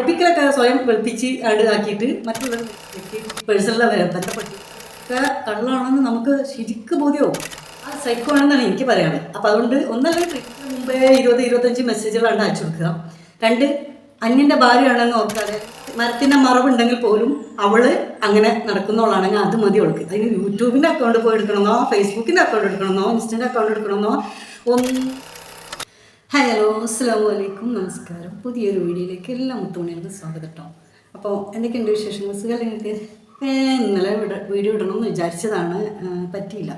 വെളുപ്പിക്കലൊക്കെ സ്വയം വെളുപ്പിച്ച് ആട് ആക്കിയിട്ട് മറ്റുള്ളവർ പേഴ്സണലിലെ തന്നെ ഒക്കെ കള്ളാണെന്ന് നമുക്ക് ശരിക്ക് ബോധ്യവും. ആ സൈക്കോ ആണെന്നാണ് എനിക്ക് പറയാനുള്ളത് അപ്പം അതുകൊണ്ട് ഒന്നല്ലെങ്കിൽ ട്രിപ്പിന് മുമ്പേ ഇരുപത് ഇരുപത്തഞ്ച് മെസ്സേജുകളാണ് അയച്ചു കൊടുക്കുക. രണ്ട് അന്യന്റെ ഭാര്യയാണെന്ന് ഓർക്കാതെ മരത്തിന്റെ മറവുണ്ടെങ്കിൽ പോലും അവൾ അങ്ങനെ നടക്കുന്നവളാണെങ്കിൽ അത് മതി അവൾക്ക്. അതിന് യൂട്യൂബിന്റെ അക്കൗണ്ട് പോയി എടുക്കണമെന്നോ ഫേസ്ബുക്കിന്റെ അക്കൗണ്ട് എടുക്കണമെന്നോ ഇൻസ്റ്റന്റെ അക്കൗണ്ട് എടുക്കണമെന്നോ ഒന്നും ഹലോ അസ്സാം വലൈക്കും നമസ്കാരം പുതിയൊരു വീഡിയോയിലേക്ക് എല്ലാ മുത്തുമണികൾക്കും സ്വാഗതം കേട്ടോ അപ്പോൾ എന്തൊക്കെയുണ്ട് വിശേഷങ്ങൾ? സുഖം എനിക്ക് ഇന്നലെ വീഡിയോ ഇടണമെന്ന് വിചാരിച്ചതാണ്. ആ, പറ്റിയില്ല.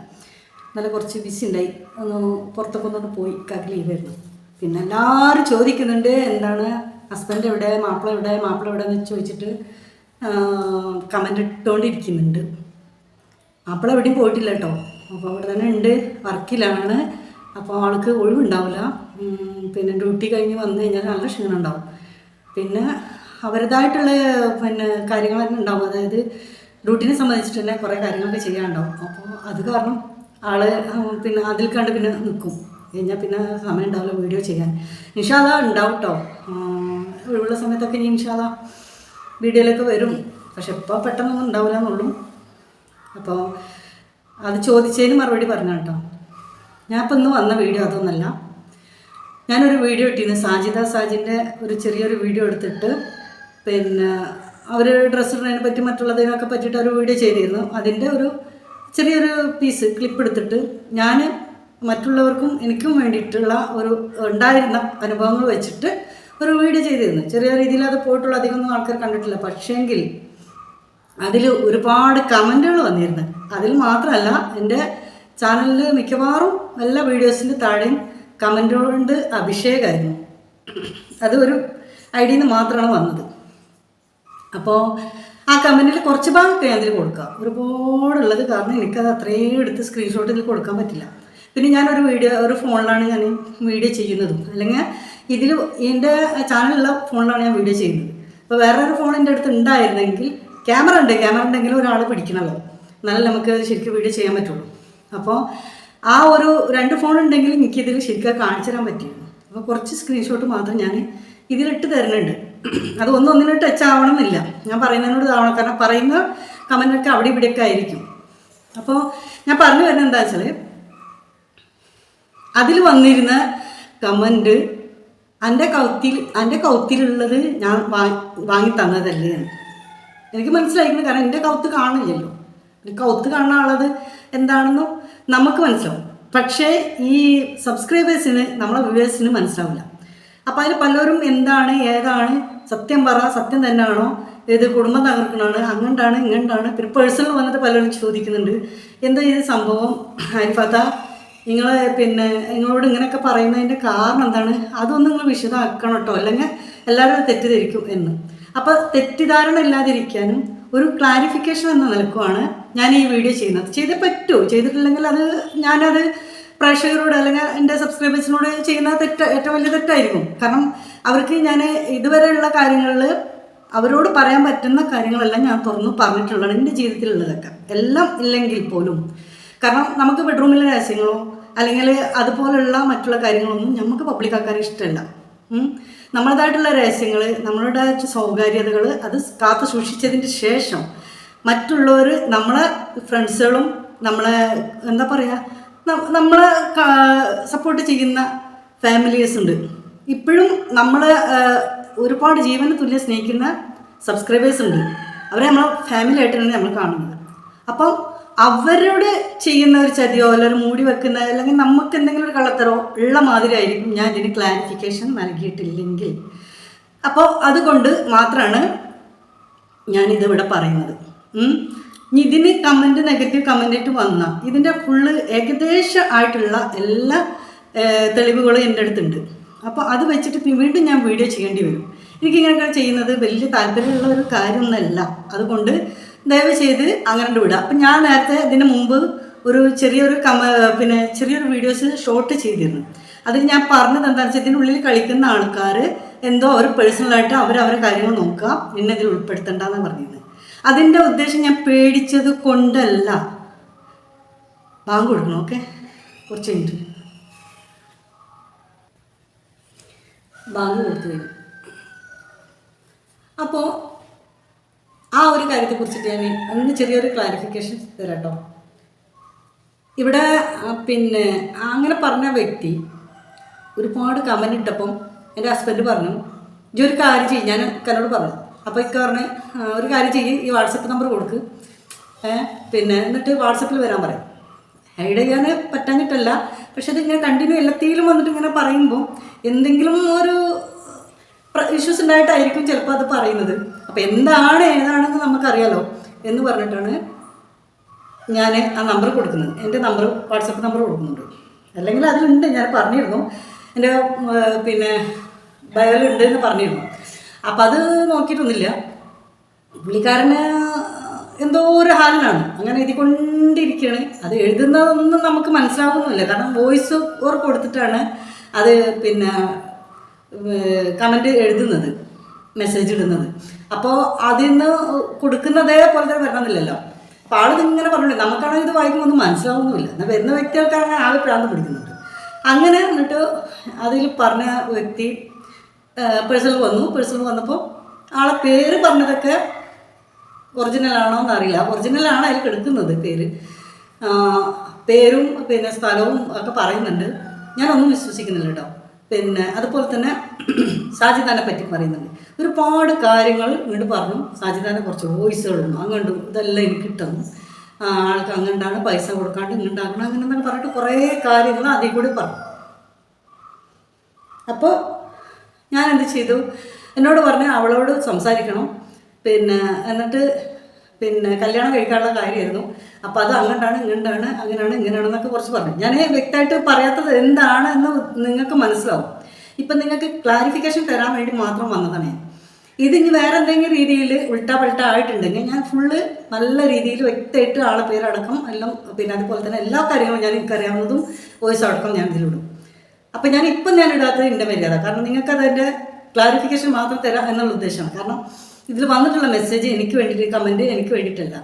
ഇന്നലെ കുറച്ച് ബിസി ഉണ്ടായി. ഒന്ന് പുറത്തൊക്കെ ഒന്ന് പോയി. കാക്ക് ലീവായിരുന്നു പിന്നെ എല്ലാവരും ചോദിക്കുന്നുണ്ട് എന്താണ്? ഹസ്ബൻഡ് എവിടെ? മാപ്പിള എവിടെ? മാപ്പിള എവിടെ എന്ന് ചോദിച്ചിട്ട് കമന്റ് ഇട്ടുകൊണ്ടിരിക്കുന്നുണ്ട് മാപ്പിള എവിടെയും പോയിട്ടില്ല കേട്ടോ അപ്പോൾ അവിടെ തന്നെ ഉണ്ട്. വർക്കിലാണ് അപ്പോൾ ആൾക്ക് ഒഴിവുണ്ടാവില്ല പിന്നെ ഡ്യൂട്ടി കഴിഞ്ഞ് വന്നു കഴിഞ്ഞാൽ നല്ല ക്ഷീണം ഉണ്ടാവും. പിന്നെ അവരുടേതായിട്ടുള്ള പിന്നെ കാര്യങ്ങൾ തന്നെ ഉണ്ടാവും. അതായത് ഡ്യൂട്ടിനെ സംബന്ധിച്ചിട്ട് തന്നെ കുറേ കാര്യങ്ങളൊക്കെ ചെയ്യാനുണ്ടാവും. അപ്പോൾ അത് കാരണം ആൾ പിന്നെ അതിൽ കണ്ട് പിന്നെ നിൽക്കും കഴിഞ്ഞാൽ പിന്നെ സമയം ഉണ്ടാവില്ല വീഡിയോ ചെയ്യാൻ. നിഷാദ ഉണ്ടാവും കേട്ടോ ഒഴിവുള്ള സമയത്തൊക്കെ ഇനി നിഷാദ വീഡിയോയിലൊക്കെ വരും. പക്ഷെ ഇപ്പോൾ പെട്ടെന്നൊന്നും ഉണ്ടാവില്ല എന്നുള്ളൂ അപ്പോൾ അത് ചോദിച്ചതിന് മറുപടി പറഞ്ഞു കേട്ടോ ഇപ്പം ഇന്ന് വന്ന വീഡിയോ അതൊന്നല്ല. ഞാനൊരു വീഡിയോ ഇട്ടിരുന്നു. സാജിദ സാജിന്റെ ഒരു ചെറിയൊരു വീഡിയോ എടുത്തിട്ട് പിന്നെ അവർ ഡ്രസ്സ് ഇടുന്നതിനെ പറ്റി മറ്റുള്ളതിനൊക്കെ പറ്റിയിട്ട് ഒരു വീഡിയോ ചെയ്തിരുന്നു. അതിന്റെ ഒരു ചെറിയൊരു പീസ് ക്ലിപ്പ് എടുത്തിട്ട് ഞാൻ മറ്റുള്ളവർക്കും എനിക്കും വേണ്ടിയിട്ടുള്ള ഒരു ഉണ്ടായിരുന്ന അനുഭവങ്ങൾ വെച്ചിട്ട് ഒരു വീഡിയോ ചെയ്തിരുന്നു. ചെറിയ രീതിയിൽ അത് പോയിട്ടുള്ള അധികമൊന്നും ആൾക്കാർ കണ്ടിട്ടില്ല. പക്ഷേങ്കിൽ അതിൽ ഒരുപാട് കമന്റുകൾ വന്നിരുന്നു. അതിൽ മാത്രമല്ല എന്റെ ചാനലിൽ മിക്കവാറും എല്ലാ വീഡിയോസിന്റെ താഴെയും കമന്റ് കൊണ്ട് അഭിഷേകമായിരുന്നു അത് ഒരു ഐഡിയിൽ നിന്ന് മാത്രമാണ് വന്നത്. അപ്പോൾ ആ കമന്റിൽ കുറച്ച് ഭാഗമൊക്കെ ഞാൻ അതിൽ കൊടുക്കാം. ഒരുപാടുള്ളത് കാരണം എനിക്കത് അത്രയും എടുത്ത് സ്ക്രീൻഷോട്ട് ഇതിൽ കൊടുക്കാൻ പറ്റില്ല. പിന്നെ ഞാനൊരു വീഡിയോ ഒരു ഫോണിലാണ് ഞാൻ വീഡിയോ ചെയ്യുന്നതും. അല്ലെങ്കിൽ ഇതിൽ എന്റെ ചാനലുള്ള ഫോണിലാണ് ഞാൻ വീഡിയോ ചെയ്യുന്നത്. അപ്പോൾ വേറൊരു ഫോൺ എന്റെ അടുത്ത് ഉണ്ടായിരുന്നെങ്കിൽ ക്യാമറ ഉണ്ട്. ക്യാമറ ഉണ്ടെങ്കിൽ ഒരാൾ പിടിക്കണമല്ലോ എന്നാലും നമുക്ക് ശരിക്കും വീഡിയോ ചെയ്യാൻ പറ്റുള്ളൂ. അപ്പോൾ ആ ഒരു രണ്ട് ഫോൺ ഉണ്ടെങ്കിൽ എനിക്കിതിൽ ശരിക്കും കാണിച്ചു തരാൻ പറ്റിയിരുന്നു. അപ്പോൾ കുറച്ച് സ്ക്രീൻഷോട്ട് മാത്രം ഞാൻ ഇതിലിട്ട് തരുന്നുണ്ട്. അത് ഒന്നും ടച്ച് ആവണമെന്നില്ല. ഞാൻ പറയുന്നതിനോട് ഇതാവണം. കാരണം പറയുന്ന കമന്റൊക്കെ അവിടെ ഇവിടെയൊക്കെ ആയിരിക്കും. അപ്പോൾ ഞാൻ പറഞ്ഞു വരുന്നത് എന്താ വെച്ചാൽ അതിൽ വന്നിരുന്ന കമന്റ് എന്റെ കൗത്തിൽ എന്റെ കൗത്തിലുള്ളത് ഞാൻ വാങ്ങി തന്നതല്ലേ എന്ന്. എനിക്ക് മനസ്സിലായിരുന്നു കാരണം എന്റെ കൗത്ത് കാണില്ലല്ലോ. കൗത്ത് കാണാനുള്ളത് ആളത് എന്താണെന്നും നമുക്ക് മനസ്സിലാവും. പക്ഷേ ഈ സബ്സ്ക്രൈബേഴ്സിന് നമ്മളെ വ്യൂവേഴ്സിന് മനസ്സിലാവില്ല. അപ്പോൾ അതിൽ പലരും എന്താണ് ഏതാണ് സത്യം പറ സത്യം തന്നെയാണോ ഏത് കുടുംബം തകർക്കണാണ് അങ്ങോട്ടാണ് ഇങ്ങോട്ടാണ് പിന്നെ പേഴ്സണൽ വന്നിട്ട് പലരും ചോദിക്കുന്നുണ്ട്. എന്താ ഈ സംഭവം? അരിഫത നിങ്ങൾ പിന്നെ നിങ്ങളോട് ഇങ്ങനെയൊക്കെ പറയുന്നതിന്റെ കാരണം എന്താണ്? അതൊന്നും നിങ്ങൾ വിശദമാക്കണം കേട്ടോ. അല്ലെങ്കിൽ എല്ലാവരും തെറ്റിദ്ധരിക്കും എന്ന്. അപ്പോൾ തെറ്റിദ്ധാരണ ഇല്ലാതിരിക്കാനും ഒരു ക്ലാരിഫിക്കേഷൻ എന്ന നിലക്കുമാണ് ഞാൻ ഈ വീഡിയോ ചെയ്യുന്നത്. ചെയ്തേ പറ്റൂ. ചെയ്തിട്ടില്ലെങ്കിൽ അത് ഞാനത് പ്രേക്ഷകരോട് അല്ലെങ്കിൽ എന്റെ സബ്സ്ക്രൈബേഴ്സിനോട് ചെയ്യുന്ന തെറ്റ് ഏറ്റവും വലിയ തെറ്റായിരിക്കും. കാരണം അവർക്ക് ഞാൻ ഇതുവരെയുള്ള കാര്യങ്ങളിൽ അവരോട് പറയാൻ പറ്റുന്ന കാര്യങ്ങളെല്ലാം ഞാൻ തുറന്നു പറഞ്ഞിട്ടുള്ളതാണ് എന്റെ ജീവിതത്തിലുള്ളതൊക്കെ. എല്ലാം ഇല്ലെങ്കിൽ പോലും. കാരണം നമുക്ക് ബെഡ്റൂമിലെ രഹസ്യങ്ങളോ അല്ലെങ്കിൽ അതുപോലുള്ള മറ്റുള്ള കാര്യങ്ങളൊന്നും നമുക്ക് പബ്ലിക് ആക്കാൻ ഇഷ്ടമല്ല. നമ്മളതായിട്ടുള്ള രഹസ്യങ്ങൾ നമ്മളുടെ സ്വകാര്യതകൾ അത് കാത്തു സൂക്ഷിച്ചതിന് ശേഷം മറ്റുള്ളവർ നമ്മളെ ഫ്രണ്ട്സുകളും നമ്മളെ എന്താ പറയുക നമ്മളെ സപ്പോർട്ട് ചെയ്യുന്ന ഫാമിലീസ് ഉണ്ട്. ഇപ്പോഴും നമ്മൾ ഒരുപാട് ജീവന് തുല്യം സ്നേഹിക്കുന്ന സബ്സ്ക്രൈബേഴ്സ് ഉണ്ട്. അവരെ നമ്മളെ ഫാമിലി ആയിട്ടാണ് നമ്മൾ കാണുന്നത്. അപ്പം അവരോട് ചെയ്യുന്ന ഒരു ചതിയോ അല്ലെങ്കിൽ മൂടി വെക്കുന്ന അല്ലെങ്കിൽ നമുക്ക് എന്തെങ്കിലും ഒരു കള്ളത്തരോ ഉള്ള മാതിരി ആയിരിക്കും ഞാൻ ഇതിന് ക്ലാരിഫിക്കേഷൻ നൽകിയിട്ടില്ലെങ്കിൽ. അപ്പോൾ അതുകൊണ്ട് മാത്രമാണ് ഞാനിത് ഇവിടെ പറയുന്നത്. ഇനി ഇതിന് കമന്റ് നെഗറ്റീവ് കമന്റായിട്ട് വന്ന. ഇതിന്റെ ഫുള്ള് ഏകദേശം ആയിട്ടുള്ള എല്ലാ തെളിവുകളും എന്റെ അടുത്തുണ്ട്. അപ്പോൾ അത് വെച്ചിട്ട് വീണ്ടും ഞാൻ വീഡിയോ ചെയ്യേണ്ടി വരും. എനിക്കിങ്ങനെയൊക്കെ ചെയ്യുന്നത് വലിയ താല്പര്യമുള്ള ഒരു കാര്യമൊന്നുമല്ല. അതുകൊണ്ട് ദയവ് ചെയ്ത് അങ്ങനെ വിടുക അപ്പം ഞാൻ നേരത്തെ ഇതിന് മുമ്പ് ഒരു ചെറിയൊരു കമ പിന്നെ ചെറിയൊരു വീഡിയോസ് ഷോർട്ട് ചെയ്തിരുന്നു. അതിൽ ഞാൻ പറഞ്ഞത് എന്താണെന്ന് വെച്ചാൽ ഇതിനുള്ളിൽ കളിക്കുന്ന ആൾക്കാർ എന്തോ അവർ പേഴ്സണലായിട്ട് അവർ അവരെ കാര്യങ്ങൾ നോക്കുക. എന്നെ ഇതിൽ ഉൾപ്പെടുത്തണ്ടെന്ന് പറഞ്ഞിരുന്നത് അതിന്റെ ഉദ്ദേശം ഞാൻ പേടിച്ചത് കൊണ്ടല്ല. ബാങ്ക് കൊടുക്കണം ഓക്കെ? കുറച്ച് കഴിഞ്ഞിട്ട്. ബാങ്ക് കൊടുത്തു കഴിഞ്ഞു. അപ്പോൾ ആ ഒരു കാര്യത്തെ കുറിച്ചിട്ട് ഞാൻ ഒന്ന് ചെറിയൊരു ക്ലാരിഫിക്കേഷൻ തരാട്ടോ. ഇവിടെ പിന്നെ അങ്ങനെ പറഞ്ഞ വ്യക്തി ഒരുപാട് കമന്റ് ഇട്ടപ്പം എന്റെ ഹസ്ബൻഡ് പറഞ്ഞു ഈ ഒരു കാര്യം ചെയ്യും ഞാൻ കന്നോട് പറഞ്ഞു. അപ്പോൾ ഇക്ക പറഞ്ഞ് ഒരു കാര്യം ചെയ്യും ഈ വാട്സപ്പ് നമ്പർ കൊടുക്ക്. പിന്നെ എന്നിട്ട് വാട്സപ്പിൽ വരാൻ പറയും. ഹൈഡ് ചെയ്യാൻ പറ്റാഞ്ഞിട്ടല്ല പക്ഷെ അതിങ്ങനെ കണ്ടിന്യൂ എല്ലാത്തിലും വന്നിട്ട് ഇങ്ങനെ പറയുമ്പോൾ എന്തെങ്കിലും ഒരു ഇഷ്യൂസ് ഉണ്ടായിട്ടായിരിക്കും ചിലപ്പോൾ അത് പറയുന്നത്. അപ്പോൾ എന്താണ് ഏതാണെന്ന് നമുക്കറിയാലോ എന്ന് പറഞ്ഞിട്ടാണ് ഞാൻ ആ നമ്പർ കൊടുക്കുന്നത്. എന്റെ നമ്പർ വാട്സപ്പ് നമ്പർ കൊടുക്കുന്നുണ്ട്. അല്ലെങ്കിൽ അതിലുണ്ട് ഞാൻ പറഞ്ഞിരുന്നു. എന്റെ പിന്നെ ബയോയിലുണ്ട് എന്ന് പറഞ്ഞിരുന്നു. അപ്പം അത് നോക്കിയിട്ടൊന്നുമില്ല. പുള്ളിക്കാരന് എന്തോ ഒരു ഹാലിലാണ്. അങ്ങനെ എഴുതിക്കൊണ്ടിരിക്കുകയാണ്. അത് എഴുതുന്നതൊന്നും നമുക്ക് മനസ്സിലാവുന്നില്ല. കാരണം വോയിസ് ഓർ കൊടുത്തിട്ടാണ് അത് പിന്നെ കമന്റ് എഴുതുന്നത്. മെസ്സേജ് ഇടുന്നത്. അപ്പോൾ അതിൽ നിന്ന് കൊടുക്കുന്നതേ പോലെ തന്നെ വരണമെന്നില്ലല്ലോ. അപ്പോൾ ആൾ ഇങ്ങനെ പറഞ്ഞിട്ട് നമുക്കാണെങ്കിൽ ഇത് വായിക്കുമ്പോൾ ഒന്നും മനസ്സിലാവുന്നുമില്ല. എന്നാൽ വരുന്ന വ്യക്തികൾക്കാണ് ആൾ പ്രാന്ത് പിടിക്കുന്നുണ്ട്. അങ്ങനെ എന്നിട്ട് അതിൽ പറഞ്ഞ വ്യക്തി പേഴ്സണൽ വന്നു. പേഴ്സണൽ വന്നപ്പോൾ ആളെ പേര് പറഞ്ഞതൊക്കെ ഒറിജിനൽ ആണോ എന്നറിയില്ല. ഒറിജിനൽ ആണ് അതിൽ കെടുക്കുന്നത് പേര്. പേരും പിന്നെ സ്ഥലവും ഒക്കെ പറയുന്നുണ്ട്. ഞാനൊന്നും വിശ്വസിക്കുന്നില്ല കേട്ടോ. പിന്നെ അതുപോലെ തന്നെ സാജിദാനെ പറ്റി പറയുന്നുണ്ട്. ഒരുപാട് കാര്യങ്ങൾ ഇങ്ങോട്ട് പറഞ്ഞു. സാജിദാനെ കുറച്ച് വോയിസുകളും അങ്ങോട്ടും ഇതെല്ലാം എനിക്ക് കിട്ടുന്നു. ആൾക്ക് അങ്ങണ്ടാണ് പൈസ കൊടുക്കാണ്ട് ഇങ്ങോട്ടാക്കണം അങ്ങനെ എന്നൊക്കെ പറഞ്ഞിട്ട് കുറേ കാര്യങ്ങൾ അതിൽ കൂടി പറഞ്ഞു. അപ്പോൾ ഞാൻ എന്ത് ചെയ്തു? എന്നോട് പറഞ്ഞു അവളോട് സംസാരിക്കണം. പിന്നെ എന്നിട്ട് പിന്നെ കല്യാണം കഴിക്കാനുള്ള കാര്യമായിരുന്നു അപ്പോൾ അത് അങ്ങോട്ടാണ് ഇങ്ങോട്ടാണ് അങ്ങനെയാണ് ഇങ്ങനെയാണെന്നൊക്കെ കുറച്ച് പറഞ്ഞു. ഞാൻ വ്യക്തമായിട്ട് പറയാത്തത് എന്താണ് എന്ന് നിങ്ങൾക്ക് മനസ്സിലാവും. ഇപ്പം നിങ്ങൾക്ക് ക്ലാരിഫിക്കേഷൻ തരാൻ വേണ്ടി മാത്രം വന്നതാണ് ഇത് ഇനി വേറെ എന്തെങ്കിലും രീതിയിൽ ഉൾട്ടാ പൾട്ട ആയിട്ടുണ്ടെങ്കിൽ ഞാൻ ഫുള്ള് നല്ല രീതിയിൽ വ്യക്തമായിട്ട് ആളെ പേരടക്കം എല്ലാം പിന്നെ അതുപോലെ തന്നെ എല്ലാ കാര്യങ്ങളും ഞാൻ എനിക്കറിയാവുന്നതും വോയിസ് അടക്കം ഞാൻ ഇതിലിടും അപ്പം ഞാൻ ഇപ്പം ഞാൻ ഇടാത്തത് എന്റെ മര്യാദ. കാരണം നിങ്ങൾക്ക് അതിന്റെ ക്ലാരിഫിക്കേഷൻ മാത്രം തരാം എന്നുള്ള ഉദ്ദേശമാണ്. കാരണം ഇതിൽ വന്നിട്ടുള്ള മെസ്സേജ് എനിക്ക് വേണ്ടിയിട്ട് കമന്റ് എനിക്ക് വേണ്ടിയിട്ടല്ല.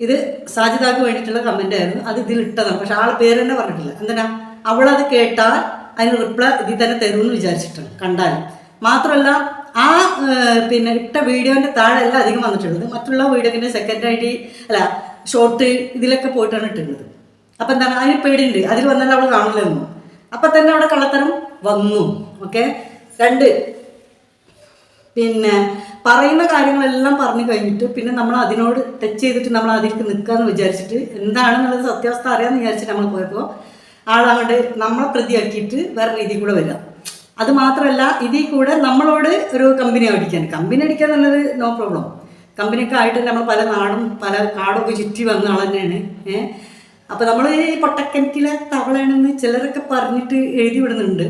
ഇത് സാജിതാക്ക് വേണ്ടിയിട്ടുള്ള കമന്റ് ആയിരുന്നു. അത് ഇതിൽ ഇട്ടതാണ്. പക്ഷെ ആൾ പേര് തന്നെ പറഞ്ഞിട്ടില്ല. എന്തിനാ? അവളത് കേട്ടാൽ അതിന് റിപ്ലൈ ഇതിൽ തന്നെ തരുമെന്ന് വിചാരിച്ചിട്ടുണ്ട് കണ്ടാൽ മാത്രമല്ല ആ പിന്നെ ഇട്ട വീഡിയോന്റെ താഴെ അല്ല അധികം വന്നിട്ടുള്ളത്. മറ്റുള്ള വീഡിയോക്കിന്റെ സെക്കൻഡ് ഐ അല്ല ഷോർട്ട് ഇതിലൊക്കെ പോയിട്ടാണ് ഇട്ടുള്ളത് അപ്പം എന്താണ്? അതിന് പേടിയുണ്ട്. അതിൽ വന്നാൽ അവൾ കാണില്ലെന്നു അപ്പം തന്നെ അവിടെ കള്ളത്തരം വന്നു. ഓക്കെ രണ്ട് പിന്നെ പറയുന്ന കാര്യങ്ങളെല്ലാം പറഞ്ഞു കഴിഞ്ഞിട്ട് പിന്നെ നമ്മൾ അതിനോട് ടച്ച് ചെയ്തിട്ട് നമ്മൾ അതിലേക്ക് നിൽക്കുക എന്ന് വിചാരിച്ചിട്ട് എന്താണെന്നുള്ളത് സത്യാവസ്ഥ അറിയാമെന്ന് വിചാരിച്ചിട്ട് നമ്മൾ പോയപ്പോൾ ആളങ്ങോട്ട് നമ്മളെ പ്രതിയാക്കിയിട്ട് വേറെ രീതിയിൽ കൂടെ വരിക അത് മാത്രമല്ല ഇതിൽ കൂടെ നമ്മളോട് ഒരു കമ്പനി അടിക്കാൻ കമ്പനി അടിക്കാൻ എന്നുള്ളത് നോ പ്രോബ്ലം കമ്പനിയൊക്കെ ആയിട്ട് നമ്മൾ പല നാടും പല കാടൊക്കെ ചുറ്റി വന്ന ആൾ തന്നെയാണ്. ഏഹ് അപ്പോൾ നമ്മൾ ഈ പൊട്ടക്കിണറ്റിലെ തവളയാണെന്ന് ചിലരൊക്കെ പറഞ്ഞിട്ട് എഴുതി വിടുന്നുണ്ട്.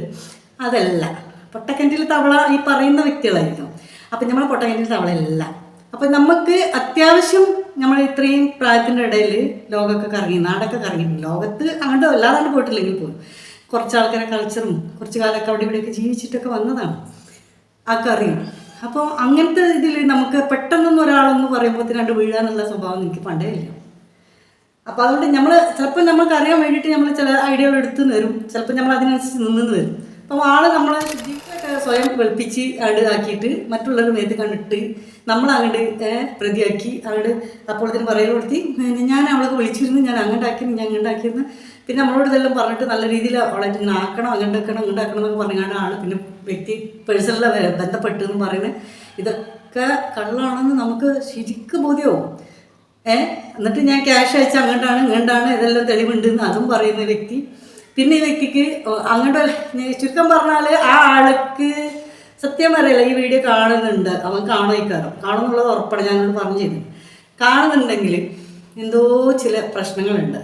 അതല്ല. പൊട്ടക്കിണറ്റിലെ തവള ഈ പറയുന്ന വ്യക്തികളായിരിക്കും. അപ്പം നമ്മൾ പൊട്ടക്കിണറ്റിലെ തവളയല്ല. അപ്പം നമുക്ക് അത്യാവശ്യം നമ്മൾ ഇത്രയും പ്രായത്തിന്റെ ഇടയിൽ ലോകമൊക്കെ കറങ്ങി നാടൊക്കെ കറങ്ങി. ലോകത്ത് അങ്ങോട്ട് വല്ലാതെ പോയിട്ടില്ലെങ്കിൽ പോലും. കുറച്ച് ആൾക്കാരെ കൾച്ചറും കുറച്ച് കാലമൊക്കെ അവിടെ ഇവിടെയൊക്കെ ജീവിച്ചിട്ടൊക്കെ വന്നതാണ്. ആ അറിയും. അപ്പോൾ അങ്ങനത്തെ ഇതിൽ നമുക്ക് പെട്ടെന്നൊന്നും ഒരാളെന്ന് പറയുമ്പോൾ രണ്ട് വീഴാനുള്ള സ്വഭാവം എനിക്ക് പണ്ടേ ഇല്ല. അപ്പോൾ അതുകൊണ്ട് നമ്മൾ ചിലപ്പോൾ നമുക്ക് അറിയാൻ വേണ്ടിയിട്ട് നമ്മൾ ചില ഐഡിയകൾ എടുത്തു തരും. ചിലപ്പോൾ നമ്മൾ അതിനനുസരിച്ച് നിന്ന് വരും അപ്പോൾ ആൾ നമ്മളെ ജീവിതമൊക്കെ സ്വയം വെളുപ്പിച്ച് അവിടെ ആക്കിയിട്ട് മറ്റുള്ളവരുടെ മേത്ത് കണ്ടിട്ട് നമ്മൾ അങ്ങോട്ട് പ്രതിയാക്കി അവിടെ അപ്പോഴത്തേന് പറയൽ കൊടുത്തി. ഞാൻ അവളൊക്കെ വിളിച്ചിരുന്നു ഞാൻ അങ്ങോട്ടാക്കിയിരുന്നു ഞാൻ അങ്ങോട്ടാക്കിയിരുന്നു പിന്നെ നമ്മളോട് ഇതെല്ലാം പറഞ്ഞിട്ട് നല്ല രീതിയിൽ അവളെ ഇങ്ങനെ ആക്കണം അങ്ങോട്ടാക്കണം അങ്ങോട്ടാക്കണം എന്നൊക്കെ പറഞ്ഞാണ് ആൾ പിന്നെ വ്യക്തി പേഴ്സണലെ ബന്ധപ്പെട്ട് എന്ന് പറയുന്നത് ഇതൊക്കെ കള്ളാണെന്ന് നമുക്ക് ശരിക്കും ബോധ്യമാവും ഏഹ് എന്നിട്ട് ഞാൻ ക്യാഷ് അയച്ച അങ്ങോട്ടാണ് ഇങ്ങോട്ടാണ് ഇതെല്ലാം തെളിവുണ്ട് എന്ന് അതും പറയുന്ന വ്യക്തി. പിന്നെ ഈ വ്യക്തിക്ക് അങ്ങോട്ട് ചുരുക്കം പറഞ്ഞാൽ ആ ആൾക്ക് സത്യം പറയില്ല ഈ വീഡിയോ കാണുന്നുണ്ട്. അവൻ കാണുമായിക്കാരം കാണുന്നുള്ളത് ഉറപ്പാണ് ഞാനോട് പറഞ്ഞു തരും. കാണുന്നുണ്ടെങ്കിൽ എന്തോ ചില പ്രശ്നങ്ങളുണ്ട്.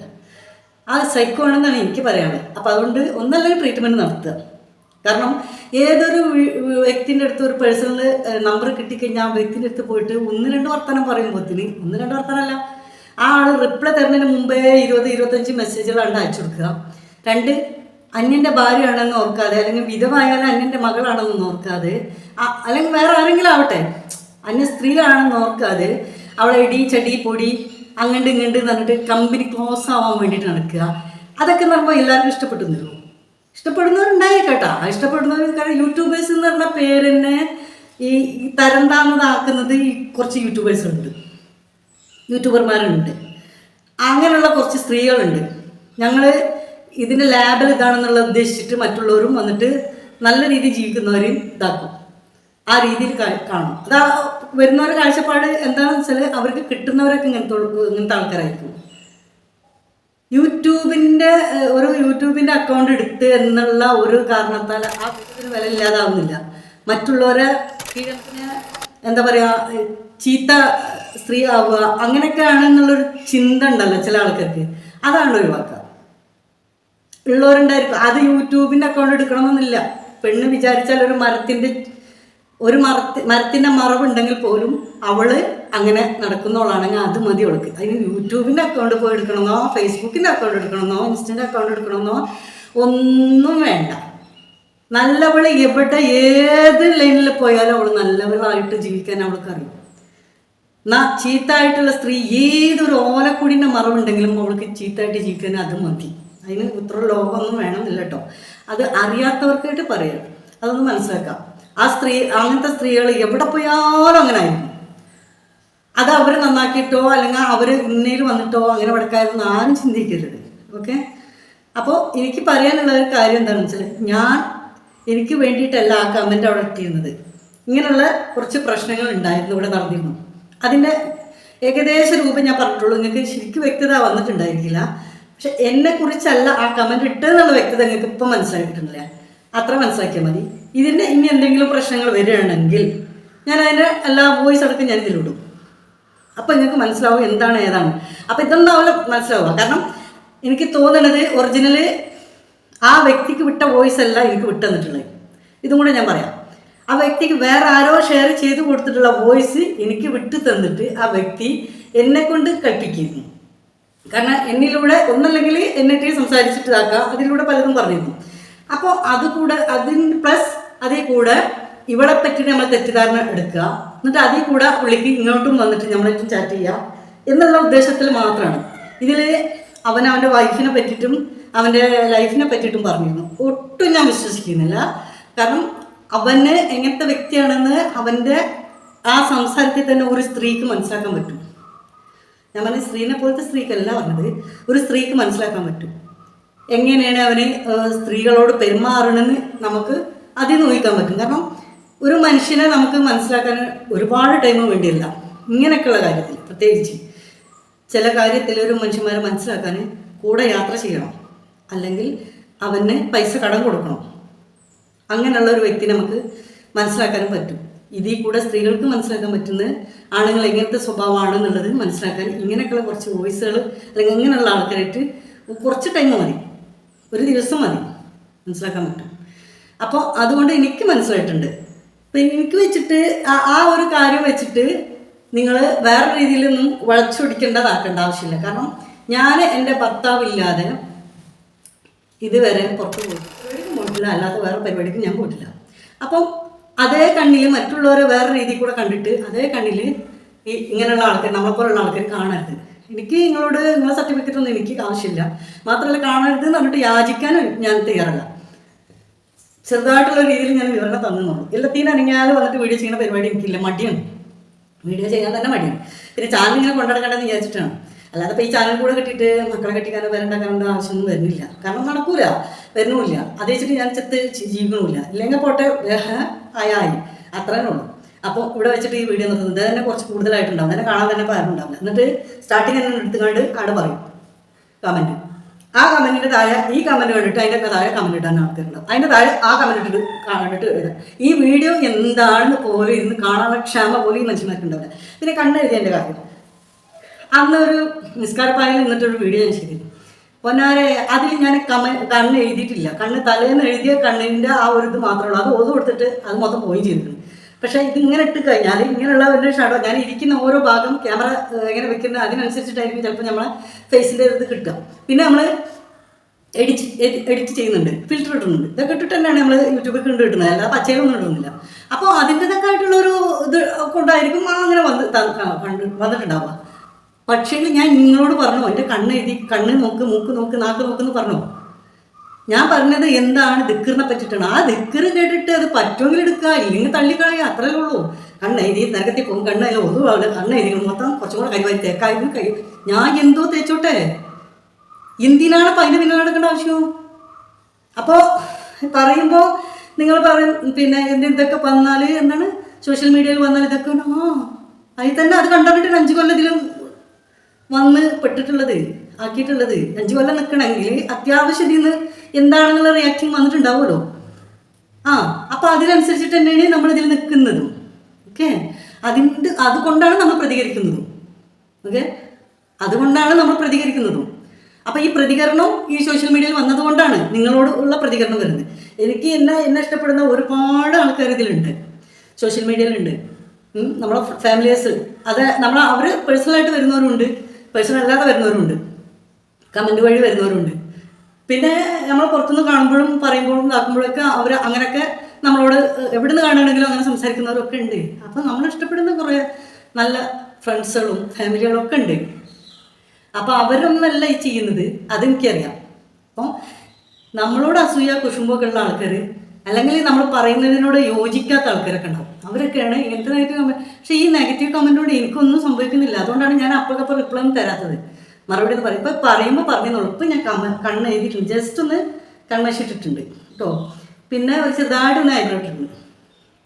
ആ സൈക്കോ ആണെന്നാണ് എനിക്ക് പറയാനുള്ളത്. അപ്പം അതുകൊണ്ട് ഒന്നല്ലെങ്കിൽ ട്രീറ്റ്മെന്റ് നടത്തുക. കാരണം ഏതൊരു വ്യക്തിന്റെ അടുത്ത് ഒരു പേഴ്സണൽ നമ്പർ കിട്ടിക്കഴിഞ്ഞാൽ ആ വ്യക്തിന്റെ അടുത്ത് പോയിട്ട് ഒന്ന് രണ്ട് വർത്തമാനം പറയുമ്പോഴത്തിന് ഒന്ന് രണ്ട് വർത്തമാനമല്ല ആ ആൾ റിപ്ലൈ തരുന്നതിന് മുമ്പേ ഇരുപത് ഇരുപത്തഞ്ച് മെസ്സേജുകളാണ്ട് അയച്ചു കൊടുക്കുക. രണ്ട് അന്യന്റെ ഭാര്യയാണെന്ന് ഓർക്കാതെ അല്ലെങ്കിൽ വിധവായാലും അന്യന്റെ മകളാണെന്ന് ഓർക്കാതെ അല്ലെങ്കിൽ വേറെ ആരെങ്കിലും ആവട്ടെ അന്യ സ്ത്രീകളാണെന്ന് ഓർക്കാതെ അവളെ ഇടി ചടി പൊടി അങ്ങണ്ട് ഇങ്ങണ്ട് എന്നിട്ട് കമ്പനി ക്ലോസ് ആവാൻ വേണ്ടിയിട്ട് നടക്കുക. അതൊക്കെ നമ്മൾ എല്ലാവർക്കും നിൽക്കും ഇഷ്ടപ്പെടുന്നവരുണ്ടായി കേട്ടോ ആ ഇഷ്ടപ്പെടുന്നവർ കാരണം യൂട്യൂബേഴ്സ് എന്ന് പറഞ്ഞ പേരെന്നെ ഈ തരം താഴ്ന്നതാക്കുന്നത് ഈ കുറച്ച് യൂട്യൂബേഴ്സുണ്ട് യൂട്യൂബർമാരുണ്ട് അങ്ങനെയുള്ള കുറച്ച് സ്ത്രീകളുണ്ട്. ഞങ്ങൾ ഇതിന്റെ ലാബിൽ ഇതാണെന്നുള്ള ഉദ്ദേശിച്ചിട്ട് മറ്റുള്ളവരും വന്നിട്ട് നല്ല രീതിയിൽ ജീവിക്കുന്നവരെയും ഇതാക്കും. ആ രീതിയിൽ കാണും. അതാ വരുന്നവരുടെ കാഴ്ചപ്പാട് എന്താണെന്ന് വെച്ചാൽ അവർക്ക് കിട്ടുന്നവരൊക്കെ ഇങ്ങനത്തെ ഇങ്ങനത്തെ ആൾക്കാരായിരിക്കും. യൂട്യൂബിന്റെ ഒരു യൂട്യൂബിന്റെ അക്കൗണ്ട് എടുത്ത് എന്നുള്ള ഒരു കാരണത്താൽ ആ വീട്ടിൽ വില ഇല്ലാതാവുന്നില്ല. മറ്റുള്ളവരെ കീഴത്തിന് എന്താ പറയുക ചീത്ത സ്ത്രീ ആവുക അങ്ങനെയൊക്കെ ആണെന്നുള്ളൊരു ചിന്ത ഉണ്ടല്ലോ ചില ആൾക്കാർക്ക്. അതാണ് ഒഴിവാക്കുക. ഉള്ളവരുണ്ടായിരിക്കും. അത് യൂട്യൂബിന്റെ അക്കൗണ്ട് എടുക്കണമെന്നില്ല. പെണ്ണ് വിചാരിച്ചാൽ ഒരു മരത്തിന്റെ ഒരു മരത്തി മരത്തിന്റെ മറവുണ്ടെങ്കിൽ പോലും അവൾ അങ്ങനെ നടക്കുന്നവളാണെങ്കിൽ അത് മതി അവൾക്ക്. അതിന് യൂട്യൂബിന്റെ അക്കൗണ്ട് പോയി എടുക്കണമെന്നോ ഫേസ്ബുക്കിന്റെ അക്കൗണ്ട് എടുക്കണമെന്നോ ഇൻസ്റ്റന്റെ അക്കൗണ്ട് എടുക്കണമെന്നോ ഒന്നും വേണ്ട. നല്ലവൾ എവിടെ ഏത് ലൈനിൽ പോയാലും അവൾ നല്ലവളായിട്ട് ജീവിക്കാൻ അവൾക്ക് അറിയും എന്നാ ചീത്തായിട്ടുള്ള സ്ത്രീ ഏതൊരു ഓലക്കുടിന്റെ മറവുണ്ടെങ്കിലും അവൾക്ക് ചീത്തായിട്ട് ജീവിക്കാൻ അത് മതി. അതിന് ഇത്ര ലോകമൊന്നും വേണമെന്നില്ല കേട്ടോ. അത് അറിയാത്തവർക്കായിട്ട് പറയാം. അതൊന്ന് മനസ്സിലാക്കാം. ആ സ്ത്രീ അങ്ങനത്തെ സ്ത്രീകൾ എവിടെ പോയാലും അങ്ങനെ ആയിരിക്കും. അത് അവർ നന്നാക്കിയിട്ടോ അല്ലെങ്കിൽ അവർ ഇന്നയിൽ വന്നിട്ടോ അങ്ങനെ വടക്കായിരുന്നു ആരും ചിന്തിക്കരുത്. ഓക്കെ? അപ്പോൾ എനിക്ക് പറയാനുള്ള ഒരു കാര്യം എന്താണെന്ന് വെച്ചാൽ ഞാൻ എനിക്ക് വേണ്ടിയിട്ടല്ല ആ കമന്റ് അവിടെ ഇട്ടിരുന്നത്. ഇങ്ങനെയുള്ള കുറച്ച് പ്രശ്നങ്ങൾ ഉണ്ടായിരുന്നു ഇവിടെ നടന്നിരുന്നു. അതിന്റെ ഏകദേശ രൂപം ഞാൻ പറഞ്ഞിട്ടുള്ളൂ. നിങ്ങൾക്ക് ശരിക്കും വ്യക്തത വന്നിട്ടുണ്ടായിരിക്കില്ല. പക്ഷെ എന്നെ കുറിച്ചല്ല ആ കമന്റ് എന്നുള്ള വ്യക്തത നിങ്ങൾക്ക് ഇപ്പം മനസ്സിലാക്കിയിട്ടില്ല അത്ര മനസ്സിലാക്കിയാൽ മതി. ഇതിന്റെ ഇനി എന്തെങ്കിലും പ്രശ്നങ്ങൾ വരികയാണെങ്കിൽ ഞാൻ അതിന്റെ എല്ലാ വോയിസ് അടക്കം ഞാൻ ഇതിലിടും അപ്പം നിങ്ങൾക്ക് മനസ്സിലാവും എന്താണ് ഏതാണ്. അപ്പം ഇതെന്താവല്ലോ മനസ്സിലാവുക. കാരണം എനിക്ക് തോന്നുന്നത് ഒറിജിനൽ ആ വ്യക്തിക്ക് വിട്ട വോയിസ് അല്ല എനിക്ക് വിട്ടുതന്നിട്ടുള്ളത്. ഇതും കൂടെ ഞാൻ പറയാം. ആ വ്യക്തിക്ക് വേറെ ആരോ ഷെയർ ചെയ്ത് കൊടുത്തിട്ടുള്ള വോയിസ് എനിക്ക് വിട്ടു തന്നിട്ട് ആ വ്യക്തി എന്നെ കൊണ്ട് കൽപ്പിക്കുന്നു. കാരണം എന്നിലൂടെ ഒന്നല്ലെങ്കിൽ എന്നിട്ട് സംസാരിച്ചിട്ട് ഇതാക്കാം അതിലൂടെ പലതും പറഞ്ഞിരുന്നു. അപ്പോൾ അത് കൂടെ അതിന് പ്ലസ് അതേ കൂടെ ഇവളെ പറ്റി നമ്മൾ തെറ്റിദ്ധാരണ എടുക്കുക. എന്നിട്ട് അതിൽ കൂടെ പുള്ളിക്ക് ഇങ്ങോട്ടും വന്നിട്ട് നമ്മളായിട്ടും ചാറ്റ് ചെയ്യുക എന്നുള്ള ഉദ്ദേശത്തിൽ മാത്രമാണ്. ഇതിൽ അവൻ അവന്റെ വൈഫിനെ പറ്റിയിട്ടും അവന്റെ ലൈഫിനെ പറ്റിയിട്ടും പറഞ്ഞിരുന്നു. ഒട്ടും ഞാൻ വിശ്വസിക്കുന്നില്ല. കാരണം അവന് എങ്ങനത്തെ വ്യക്തിയാണെന്ന് അവന്റെ ആ സംസാരത്തിൽ തന്നെ ഒരു സ്ത്രീക്ക് മനസ്സിലാക്കാൻ പറ്റും. ഞാൻ പറഞ്ഞ സ്ത്രീനെ പോലത്തെ സ്ത്രീക്കല്ല പറഞ്ഞത്. ഒരു സ്ത്രീക്ക് മനസ്സിലാക്കാൻ പറ്റും. എങ്ങനെയാണ് അവന് സ്ത്രീകളോട് പെരുമാറണമെന്ന് നമുക്ക് അതിൽ നോക്കാൻ പറ്റും. കാരണം ഒരു മനുഷ്യനെ നമുക്ക് മനസ്സിലാക്കാൻ ഒരുപാട് ടൈം വേണ്ടിയില്ല. ഇങ്ങനെയൊക്കെയുള്ള കാര്യത്തിൽ പ്രത്യേകിച്ച് ചില കാര്യത്തിൽ ഒരു മനുഷ്യന്മാരെ മനസ്സിലാക്കാൻ കൂടെ യാത്ര ചെയ്യണം. അല്ലെങ്കിൽ അവന് പൈസ കടം കൊടുക്കണം. അങ്ങനെയുള്ള ഒരു വ്യക്തി നമുക്ക് മനസ്സിലാക്കാനും പറ്റും. ഇതിൽ കൂടെ സ്ത്രീകൾക്ക് മനസ്സിലാക്കാൻ പറ്റുന്ന ആണുങ്ങൾ എങ്ങനത്തെ സ്വഭാവമാണ് എന്നുള്ളത് മനസ്സിലാക്കാൻ ഇങ്ങനെയൊക്കെയുള്ള കുറച്ച് വോയിസുകൾ അല്ലെങ്കിൽ ഇങ്ങനെയുള്ള ആൾക്കാരായിട്ട് കുറച്ച് ടൈം മതി. ഒരു ദിവസം മതി. മനസ്സിലാക്കാൻ പറ്റും. അപ്പോൾ അതുകൊണ്ട് എനിക്ക് മനസ്സിലായിട്ടുണ്ട്. അപ്പം എനിക്ക് വെച്ചിട്ട് ആ- ഒരു കാര്യം വെച്ചിട്ട് നിങ്ങൾ വേറെ രീതിയിലൊന്നും വളച്ചൊടിക്കേണ്ടതാക്കേണ്ട ആവശ്യമില്ല. കാരണം ഞാൻ എന്റെ ഭർത്താവില്ലാതെ ഇതുവരെ പുറത്ത് പോയി. പോയിട്ടില്ല അല്ലാത്ത വേറെ പരിപാടിക്കും ഞാൻ പോയിട്ടില്ല. അപ്പം അതേ കണ്ണിൽ മറ്റുള്ളവരെ വേറെ രീതിയിൽ കൂടെ കണ്ടിട്ട് അതേ കണ്ണിൽ ഈ ഇങ്ങനെയുള്ള ആൾക്കാർ നമ്മളെപ്പോലുള്ള ആൾക്കാർ കാണരുത്. എനിക്ക് നിങ്ങളോട് നിങ്ങളെ സർട്ടിഫിക്കറ്റ് ഒന്നും എനിക്ക് ആവശ്യമില്ല. മാത്രമല്ല കാണരുത് എന്ന് പറഞ്ഞിട്ട് യാചിക്കാനും ഞാൻ തയ്യാറല്ല. ചെറുതായിട്ടുള്ള രീതിയിൽ ഞാൻ വിവരണം തന്നുള്ളൂ എല്ലാത്തിനും അനങ്ങിയാൽ വന്നിട്ട് വീഡിയോ ചെയ്യുന്ന പരിപാടി എനിക്കില്ല. മടിയാണ്. വീഡിയോ ചെയ്യാൻ തന്നെ മടിയാണ്. പിന്നെ ചാനൽ ഇങ്ങനെ കൊണ്ടുനടക്കേണ്ടതെന്ന് വിചാരിച്ചിട്ടാണ്. അല്ലാതെ ഈ ചാനൽ കൂടെ കെട്ടിയിട്ട് മക്കളെ കെട്ടിക്കാനോ വരണ്ടാക്കാനോ ആവശ്യമൊന്നും വരുന്നില്ല. കാരണം നടക്കൂല വരുന്നുമില്ല. അത് വെച്ചിട്ട് ഞാൻ ചെത്ത് ജീവിക്കണമില്ല. ഇല്ലെങ്കിൽ പോട്ടെ ആയായി അത്രേ ഉള്ളൂ. അപ്പോൾ ഇവിടെ വെച്ചിട്ട് ഈ വീഡിയോ നിർത്തുന്നത് തന്നെ കുറച്ച് കൂടുതലായിട്ടുണ്ടാവും. തന്നെ കാണാൻ തന്നെ പാരുണ്ടാവില്ല എന്നിട്ട് സ്റ്റാർട്ടിങ് തന്നെ എടുത്തുകൊണ്ട് അവിടെ പറയും. കമന്റ് ആ കമന്റിന്റെ താഴെ ഈ കമന്റ് കണ്ടിട്ട് അതിന്റെ താഴെ കമന്റ് ഇടാൻ ആൾക്കാരുണ്ടാവും അതിന്റെ താഴെ ആ കമന്റ് ഇട്ടിട്ട് കണ്ടിട്ട് ഈ വീഡിയോ എന്താണെന്ന് പോലും ഇരുന്ന് കാണാനുള്ള ക്ഷമ പോലും ഈ മനുഷ്യന്മാർക്ക് ഉണ്ടാവില്ല പിന്നെ കണ്ണെഴുതിയതിന്റെ കാര്യം. അന്നൊരു നിസ്കാരപ്പായിൽ നിന്നിട്ടൊരു വീഡിയോ ഞാൻ ചെയ്തിരുന്നു. പൊന്നാരെ അതിൽ ഞാൻ കമ കണ്ണ് എഴുതിയിട്ടില്ല. കണ്ണ് തലേന്ന് എഴുതിയ കണ്ണിന്റെ ആ ഒരു ഇത് മാത്രമേ ഉള്ളൂ. അത് ഓത് കൊടുത്തിട്ട് അത് മൊത്തം പോയി ചെയ്തിട്ടുണ്ട് പക്ഷേ ഇതിങ്ങനെ ഇട്ട് കഴിഞ്ഞാൽ ഇങ്ങനെയുള്ള ഒരു ഷാഡോ ഞാൻ ഇരിക്കുന്ന ഓരോ ഭാഗം ക്യാമറ ഇങ്ങനെ വെക്കുന്നത് അതിനനുസരിച്ചിട്ടായിരിക്കും ചിലപ്പോൾ നമ്മളെ ഫേസിന്റെ ഇത് കിട്ടുക. പിന്നെ നമ്മൾ എഡിറ്റ് എഡിറ്റ് ചെയ്യുന്നുണ്ട്. ഫിൽറ്റർ ഇടുന്നുണ്ട്. ഇതൊക്കെ ഇട്ടിട്ട് തന്നെയാണ് നമ്മൾ യൂട്യൂബിൽ കണ്ടു കിട്ടുന്നത്. അല്ലാതെ പച്ചയിലൊന്നും ഇടുന്നില്ല. അപ്പോൾ അതിന്റെതൊക്കെ ആയിട്ടുള്ളൊരു ഇത് കൊണ്ടായിരിക്കും അങ്ങനെ വന്ന് കണ്ട് വന്നിട്ടുണ്ടാവുക. പക്ഷേ ഞാൻ നിങ്ങളോട് പറഞ്ഞു എന്റെ കണ്ണ് എഴുതി കണ്ണ് നോക്ക് മൂക്ക് നോക്ക് നാക്ക് നോക്കെന്ന് പറഞ്ഞു. ഞാൻ പറഞ്ഞത് എന്താണ് ദിക്കറിനെ പറ്റിയിട്ടാണ്. ആ ദിക്കറ് കേട്ടിട്ട് അത് പറ്റുമെങ്കിൽ എടുക്കുക ഇല്ലെങ്കിൽ തള്ളിക്കളയുക അത്രേ ഉള്ളൂ. കണ്ണ് എഴുതി നരകത്തിൽ പോകും കണ്ണ് അതിൽ ഒതുവാണ് കണ്ണ് എഴുതി മൊത്തം കുറച്ചും കൂടെ കഴിവായി തേക്കായിരുന്നു കഴിയും. ഞാൻ എന്തോ തേച്ചോട്ടെ? എന്തിനാണ് അപ്പം അതിന്റെ പിന്നാലെ നടക്കേണ്ട ആവശ്യം? അപ്പോൾ പറയുമ്പോൾ നിങ്ങൾ പറയും പിന്നെ എന്റെ ഇതൊക്കെ വന്നാൽ എന്താണ്? സോഷ്യൽ മീഡിയയിൽ വന്നാൽ ഇതൊക്കെ ആ അതിൽ തന്നെ അത് കണ്ടിട്ട് അഞ്ച് കൊല്ലത്തിലും വന്ന് പെട്ടിട്ടുള്ളത് ആക്കിയിട്ടുള്ളത്. അഞ്ച് കൊല്ലം നിൽക്കണമെങ്കിൽ അത്യാവശ്യം ഇതിൽ നിന്ന് എന്താണെന്നുള്ള റിയാക്ഷൻ വന്നിട്ടുണ്ടാവുമല്ലോ. ആ അപ്പോൾ അതിനനുസരിച്ചിട്ട് തന്നെയാണ് നമ്മൾ ഇതിൽ നിൽക്കുന്നതും ഓക്കെ? അതിന്റെ അതുകൊണ്ടാണ് നമ്മൾ പ്രതികരിക്കുന്നതും. ഓക്കെ? അതുകൊണ്ടാണ് നമ്മൾ പ്രതികരിക്കുന്നതും. അപ്പോൾ ഈ പ്രതികരണം ഈ സോഷ്യൽ മീഡിയയിൽ വന്നതുകൊണ്ടാണ് നിങ്ങളോട് ഉള്ള പ്രതികരണം വരുന്നത്. എനിക്ക് എന്നെ എന്നെ ഇഷ്ടപ്പെടുന്ന ഒരുപാട് ആൾക്കാർ ഇതിലുണ്ട്. സോഷ്യൽ മീഡിയയിലുണ്ട് നമ്മളെ ഫാമിലീസ് അത് നമ്മൾ അവർ പേഴ്സണലായിട്ട് വരുന്നവരുണ്ട്. പേഴ്സണൽ അല്ലാതെ വരുന്നവരുണ്ട്. കമന്റ് വഴി വരുന്നവരുണ്ട്. പിന്നെ നമ്മൾ പുറത്തുനിന്ന് കാണുമ്പോഴും പറയുമ്പോഴും ഇതാക്കുമ്പോഴൊക്കെ അവർ അങ്ങനെയൊക്കെ നമ്മളോട് എവിടുന്ന് കാണുകയാണെങ്കിലും അങ്ങനെ സംസാരിക്കുന്നവരൊക്കെ ഉണ്ട്. അപ്പോൾ നമ്മൾ ഇഷ്ടപ്പെടുന്ന കുറേ നല്ല ഫ്രണ്ട്സുകളും ഫാമിലികളും ഒക്കെ ഉണ്ട്. അപ്പോൾ അവരൊന്നല്ല ഈ ചെയ്യുന്നത്. അതെനിക്കറിയാം. അപ്പോൾ നമ്മളോട് അസൂയ കുശുമ്പൊക്കെ ഉള്ള ആൾക്കാർ അല്ലെങ്കിൽ നമ്മൾ പറയുന്നതിനോട് യോജിക്കാത്ത ആൾക്കാരൊക്കെ ഉണ്ടാവും. അവരൊക്കെയാണ് ഇങ്ങനത്തെ നെഗറ്റീവ് കമന്റ് പക്ഷേ ഈ നെഗറ്റീവ് കമന്റോട് എനിക്കൊന്നും സംഭവിക്കുന്നില്ല. അതുകൊണ്ടാണ് ഞാൻ അപ്പോഴൊക്കെ റിപ്ലൈ ഒന്നും തരാത്തത്. മറുപടി എന്ന് പറയും. ഇപ്പോൾ പറയുമ്പോൾ പറഞ്ഞെന്നുള്ളൂ ഇപ്പം ഞാൻ കമ കണ്ണ് എഴുതിയിട്ടുണ്ട്. ജസ്റ്റ് ഒന്ന് കൺമശിട്ടിട്ടുണ്ട് കേട്ടോ. പിന്നെ ഒരു ചെറുതായിട്ടൊന്ന് ഇട്ടിട്ടുണ്ട്.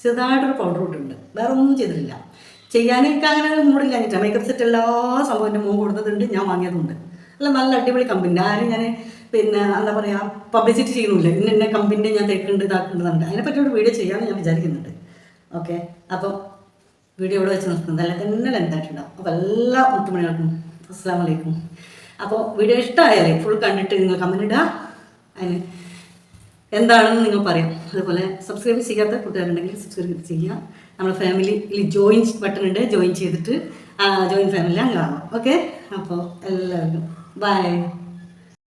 ചെറുതായിട്ടൊരു പൗഡർ ഇട്ടിട്ടുണ്ട്. വേറെ ഒന്നും ചെയ്തിട്ടില്ല. ചെയ്യാൻ എനിക്ക് അങ്ങനെ മൂടില്ല കഴിഞ്ഞിട്ട് മേക്കപ്പ് സെറ്റ് എല്ലാ സംഭവം എന്റെ മോൻ കൊടുത്തതുണ്ട് ഞാൻ വാങ്ങിയതുണ്ട്. അല്ല നല്ല അടിപൊളി കമ്പനി ആരും ഞാൻ പിന്നെ എന്താ പറയുക പബ്ലിസിറ്റി ചെയ്യുന്നില്ല. ഇന്ന ഇന്ന കമ്പനി ഞാൻ തേക്കുന്നുണ്ട് ഇതാക്കുന്നുണ്ട് അതിനെപ്പറ്റി ഒരു വീഡിയോ ചെയ്യാമെന്ന് ഞാൻ വിചാരിക്കുന്നുണ്ട്. ഓക്കെ. അപ്പം വീഡിയോ ഇവിടെ വെച്ച് നിർത്തുന്നത് അല്ല തന്നെ ലെന്തായിട്ടുണ്ടാവും അപ്പോൾ എല്ലാ മുത്തുമണികൾക്കും അസ്സാം വലൈക്കും അപ്പോൾ വീഡിയോ ഇഷ്ടമായാലേ ഫുൾ കണ്ടിട്ട് നിങ്ങൾ കമന്റ് ഇടുക അതിന് എന്താണെന്ന് നിങ്ങൾ പറയാം. അതുപോലെ സബ്സ്ക്രൈബ് ചെയ്യാത്ത കൂട്ടുകാരുണ്ടെങ്കിൽ സബ്സ്ക്രൈബ് ചെയ്യുക നമ്മുടെ ഫാമിലിയിൽ ജോയിൻ ബട്ടൺ ഉണ്ട്. ജോയിൻ ചെയ്തിട്ട് ജോയിൻ ഫാമിലി കാണാം ഓക്കെ? അപ്പോൾ എല്ലാവർക്കും ബൈ